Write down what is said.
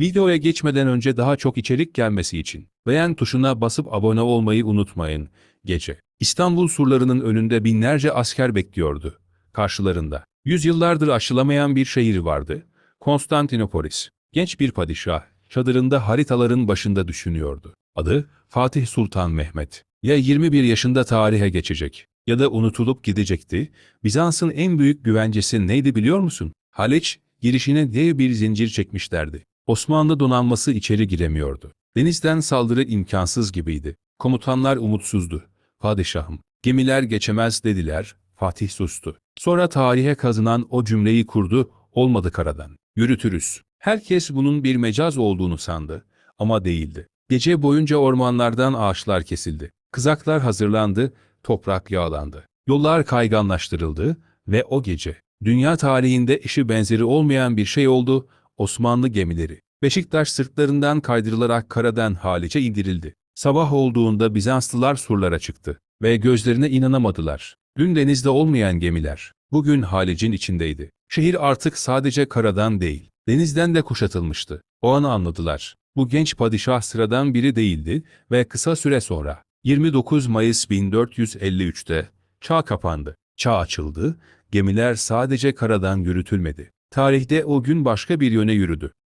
Videoya geçmeden önce daha çok içerik gelmesi için beğen tuşuna basıp abone olmayı unutmayın. Gece. İstanbul surlarının önünde binlerce asker bekliyordu. Karşılarında. Yüzyıllardır aşılamayan bir şehir vardı. Konstantinopolis. Genç bir padişah, çadırında haritaların başında düşünüyordu. Adı Fatih Sultan Mehmet. Ya 21 yaşında tarihe geçecek ya da unutulup gidecekti. Bizans'ın en büyük güvencesi neydi biliyor musun? Haliç, girişine dev bir zincir çekmişlerdi. Osmanlı donanması içeri giremiyordu. Denizden saldırı imkansız gibiydi. Komutanlar umutsuzdu. Padişahım, gemiler geçemez dediler. Fatih sustu. Sonra tarihe kazınan o cümleyi kurdu, olmadı karadan. Yürütürüz. Herkes bunun bir mecaz olduğunu sandı ama değildi. Gece boyunca ormanlardan ağaçlar kesildi. Kızaklar hazırlandı, toprak yağlandı. Yollar kayganlaştırıldı ve o gece dünya tarihinde eşi benzeri olmayan bir şey oldu, Osmanlı gemileri. Beşiktaş sırtlarından kaydırılarak karadan Haliç'e indirildi. Sabah olduğunda Bizanslılar surlara çıktı ve gözlerine inanamadılar. Dün denizde olmayan gemiler, bugün Halic'in içindeydi. Şehir artık sadece karadan değil, denizden de kuşatılmıştı. O anı anladılar. Bu genç padişah sıradan biri değildi ve kısa süre sonra 29 Mayıs 1453'te çağ kapandı. Çağ açıldı, gemiler sadece karadan yürütülmedi. Tarihte o gün başka bir yöne yürüdü.